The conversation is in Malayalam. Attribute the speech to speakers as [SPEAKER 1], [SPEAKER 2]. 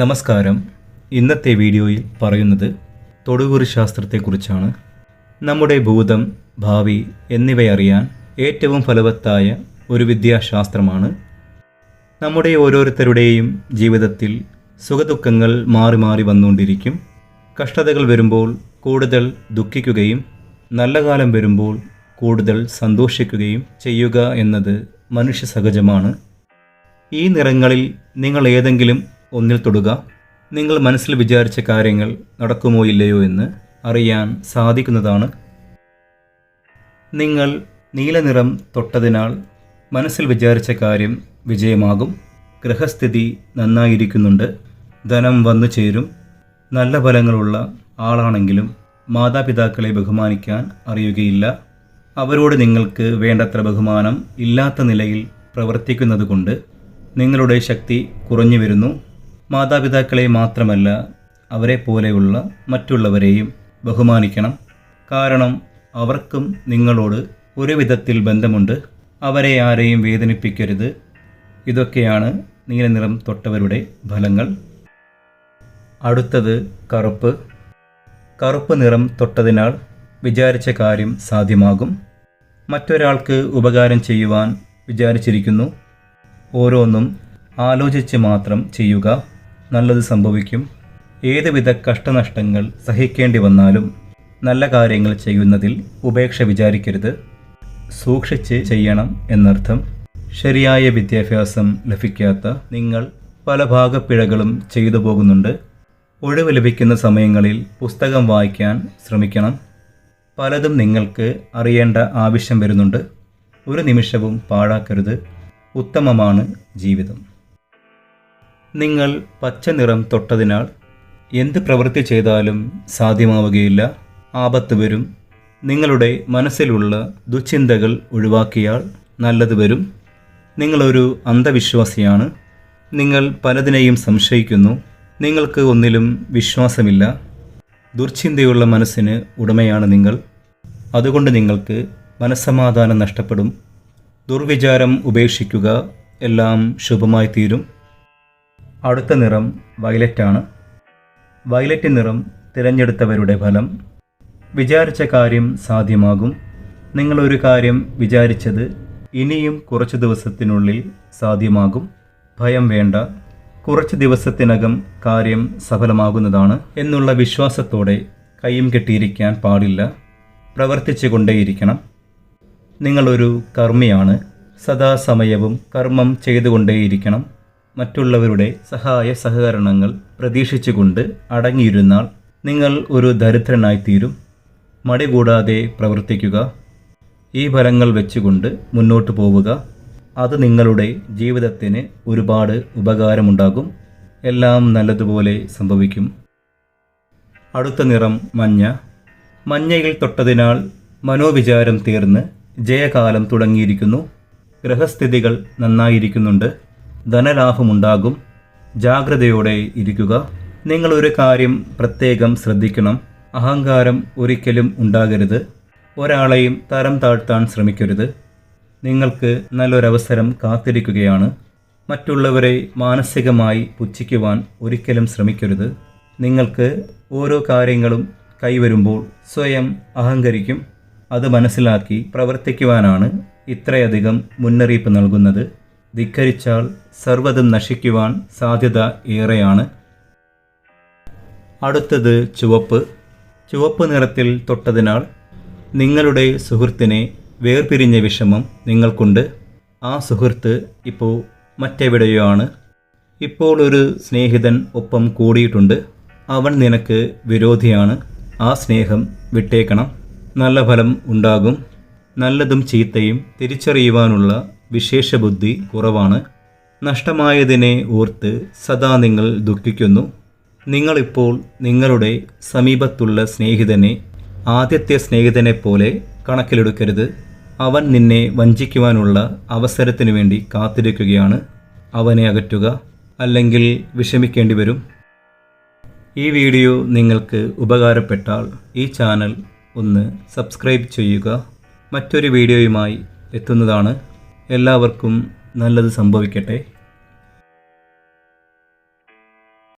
[SPEAKER 1] നമസ്കാരം. ഇന്നത്തെ വീഡിയോയിൽ പറയുന്നത് തൊടുകുറി ശാസ്ത്രത്തെക്കുറിച്ചാണ്. നമ്മുടെ ഭൂതം ഭാവി എന്നിവയറിയാൻ ഏറ്റവും ഫലവത്തായ ഒരു വിദ്യാശാസ്ത്രമാണ്. നമ്മുടെ ഓരോരുത്തരുടെയും ജീവിതത്തിൽ സുഖദുഃഖങ്ങൾ മാറി മാറി വന്നുകൊണ്ടിരിക്കും. കഷ്ടതകൾ വരുമ്പോൾ കൂടുതൽ ദുഃഖിക്കുകയും നല്ല കാലം വരുമ്പോൾ കൂടുതൽ സന്തോഷിക്കുകയും ചെയ്യുക എന്നത് മനുഷ്യ സഹജമാണ്. ഈ നിറങ്ങളിൽ നിങ്ങൾ ഏതെങ്കിലും ഒന്നിൽ തൊടുക. നിങ്ങൾ മനസ്സിൽ വിചാരിച്ച കാര്യങ്ങൾ നടക്കുമോ ഇല്ലയോ എന്ന് അറിയാൻ സാധിക്കുന്നതാണ്. നിങ്ങൾ നീലനിറം തൊട്ടതിനാൽ മനസ്സിൽ വിചാരിച്ച കാര്യം വിജയമാകും. ഗ്രഹസ്ഥിതി നന്നായിരിക്കുന്നുണ്ട്. ധനം വന്നു ചേരും. നല്ല ഫലങ്ങളുള്ള ആളാണെങ്കിലും മാതാപിതാക്കളെ ബഹുമാനിക്കാൻ അറിയുകയില്ല. അവരോട് നിങ്ങൾക്ക് വേണ്ടത്ര ബഹുമാനം ഇല്ലാത്ത നിലയിൽ പ്രവർത്തിക്കുന്നതുകൊണ്ട് നിങ്ങളുടെ ശക്തി കുറഞ്ഞു വരുന്നു. മാതാപിതാക്കളെ മാത്രമല്ല അവരെ പോലെയുള്ള മറ്റുള്ളവരെയും ബഹുമാനിക്കണം. കാരണം അവർക്കും നിങ്ങളോട് ഒരു വിധത്തിൽ ബന്ധമുണ്ട്. അവരെ ആരെയും വേദനിപ്പിക്കരുത്. ഇതൊക്കെയാണ് നീലനിറം തൊട്ടവരുടെ ഫലങ്ങൾ. അടുത്തത് കറുപ്പ്. കറുപ്പ് നിറം തൊട്ടതിനാൽ വിചാരിച്ച കാര്യം സാധ്യമാകും. മറ്റൊരാൾക്ക് ഉപകാരം ചെയ്യുവാൻ വിചാരിച്ചിരിക്കുന്നു. ഓരോന്നും ആലോചിച്ച് മാത്രം ചെയ്യുക. നല്ലത് സംഭവിക്കും. ഏതുവിധ കഷ്ടനഷ്ടങ്ങൾ സഹിക്കേണ്ടി വന്നാലും നല്ല കാര്യങ്ങൾ ചെയ്യുന്നതിൽ ഉപേക്ഷ വിചാരിക്കരുത്. സൂക്ഷിച്ച് ചെയ്യണം എന്നർത്ഥം. ശരിയായ വിദ്യാഭ്യാസം ലഭിക്കാത്ത നിങ്ങൾ പല ഭാഗപ്പിഴകളും ചെയ്തു പോകുന്നുണ്ട്. ഒഴിവ് ലഭിക്കുന്ന സമയങ്ങളിൽ പുസ്തകം വായിക്കാൻ ശ്രമിക്കണം. പലതും നിങ്ങൾക്ക് അറിയേണ്ട ആവശ്യം വരുന്നുണ്ട്. ഒരു നിമിഷവും പാഴാക്കരുത്. ഉത്തമമാണ് ജീവിതം. നിങ്ങൾ പച്ച നിറം തൊട്ടതിനാൽ എന്ത് പ്രവൃത്തി ചെയ്താലും സാധ്യമാവുകയില്ല. ആപത്ത് വരും. നിങ്ങളുടെ മനസ്സിലുള്ള ദുശ്ചിന്തകൾ ഒഴിവാക്കിയാൽ നല്ലത് വരും. നിങ്ങളൊരു അന്ധവിശ്വാസിയാണ്. നിങ്ങൾ പലതിനെയും സംശയിക്കുന്നു. നിങ്ങൾക്ക് ഒന്നിലും വിശ്വാസമില്ല. ദുർചിന്തയുള്ള മനസ്സിന് ഉടമയാണ് നിങ്ങൾ. അതുകൊണ്ട് നിങ്ങൾക്ക് മനസ്സമാധാനം നഷ്ടപ്പെടും. ദുർവിചാരം ഉപേക്ഷിക്കുക എല്ലാം ശുഭമായി തീരും അടുത്ത നിറം വയലറ്റാണ്. വയലറ്റ് നിറം തിരഞ്ഞെടുത്തവരുടെ ഫലം. വിചാരിച്ച കാര്യം സാധ്യമാകും. നിങ്ങളൊരു കാര്യം വിചാരിച്ചത് ഇനിയും കുറച്ച് ദിവസത്തിനുള്ളിൽ സാധ്യമാകും. ഭയം വേണ്ട. കുറച്ച് ദിവസത്തിനകം കാര്യം സഫലമാകുന്നതാണ് എന്നുള്ള വിശ്വാസത്തോടെ കൈയും കെട്ടിയിരിക്കാൻ പാടില്ല. പ്രവർത്തിച്ചു കൊണ്ടേയിരിക്കണം. നിങ്ങളൊരു കർമ്മിയാണ്. സദാസമയവും കർമ്മം ചെയ്തുകൊണ്ടേയിരിക്കണം. മറ്റുള്ളവരുടെ സഹായ സഹകരണങ്ങൾ പ്രതീക്ഷിച്ചുകൊണ്ട് അടങ്ങിയിരുന്നാൽ നിങ്ങൾ ഒരു ദരിദ്രനായിത്തീരും മടി കൂടാതെ പ്രവർത്തിക്കുക. ഈ ഫലങ്ങൾ വെച്ചുകൊണ്ട് മുന്നോട്ട് പോവുക. അത് നിങ്ങളുടെ ജീവിതത്തിന് ഒരുപാട് ഉപകാരമുണ്ടാകും. എല്ലാം നല്ലതുപോലെ സംഭവിക്കും. അടുത്ത നിറം മഞ്ഞ. മഞ്ഞയിൽ തൊട്ടതിനാൽ മനോവിചാരം തീർന്ന് ജയകാലം തുടങ്ങിയിരിക്കുന്നു. ഗ്രഹസ്ഥിതികൾ നന്നായിരിക്കുന്നുണ്ട്. ധനലാഭമുണ്ടാകും. ജാഗ്രതയോടെ ഇരിക്കുക. നിങ്ങളൊരു കാര്യം പ്രത്യേകം ശ്രദ്ധിക്കണം. അഹങ്കാരം ഒരിക്കലും ഉണ്ടാകരുത്. ഒരാളെയും തരം താഴ്ത്താൻ ശ്രമിക്കരുത്. നിങ്ങൾക്ക് നല്ലൊരവസരം കാത്തിരിക്കുകയാണ്. മറ്റുള്ളവരെ മാനസികമായി പുച്ഛിക്കുവാൻ ഒരിക്കലും ശ്രമിക്കരുത്. നിങ്ങൾക്ക് ഓരോ കാര്യങ്ങളും കൈവരുമ്പോൾ സ്വയം അഹങ്കരിക്കും. അത് മനസ്സിലാക്കി പ്രവർത്തിക്കുവാനാണ് ഇത്രയധികം മുന്നറിയിപ്പ് നൽകുന്നത്. ധിക്കരിച്ചാൽ സർവതും നശിക്കുവാൻ സാധ്യത ഏറെയാണ്. അടുത്തത് ചുവപ്പ്. ചുവപ്പ് നിറത്തിൽ തൊട്ടതിനാൽ നിങ്ങളുടെ സുഹൃത്തിനെ വേർപിരിഞ്ഞ വിഷമം നിങ്ങൾക്കുണ്ട്. ആ സുഹൃത്ത് ഇപ്പോൾ മറ്റെവിടെയോ ആണ് ഇപ്പോൾ ഒരു സ്നേഹിതൻ ഒപ്പം കൂടിയിട്ടുണ്ട്. അവൻ നിനക്ക് വിരോധിയാണ്. ആ സ്നേഹം വിട്ടേക്കണം. നല്ല ഫലം ഉണ്ടാകും. നല്ലതും ചീത്തയും തിരിച്ചറിയുവാനുള്ള വിശേഷ ബുദ്ധി കുറവാണ്. നഷ്ടമായതിനെ ഓർത്ത് സദാ നിങ്ങൾ ദുഃഖിക്കുന്നു. നിങ്ങളിപ്പോൾ നിങ്ങളുടെ സമീപത്തുള്ള സ്നേഹിതനെ ആദ്യത്തെ സ്നേഹിതനെ പോലെ കണക്കിലെടുക്കരുത്. അവൻ നിന്നെ വഞ്ചിക്കുവാനുള്ള അവസരത്തിനു വേണ്ടി കാത്തിരിക്കുകയാണ്. അവനെ അകറ്റുക അല്ലെങ്കിൽ വിഷമിക്കേണ്ടി വരും. ഈ വീഡിയോ നിങ്ങൾക്ക് ഉപകാരപ്പെട്ടാൽ ഈ ചാനൽ ഒന്ന് സബ്സ്ക്രൈബ് ചെയ്യുക. മറ്റൊരു വീഡിയോയുമായി എത്തുന്നതാണ് എല്ലാവർക്കും നല്ലത് സംഭവിക്കട്ടെ.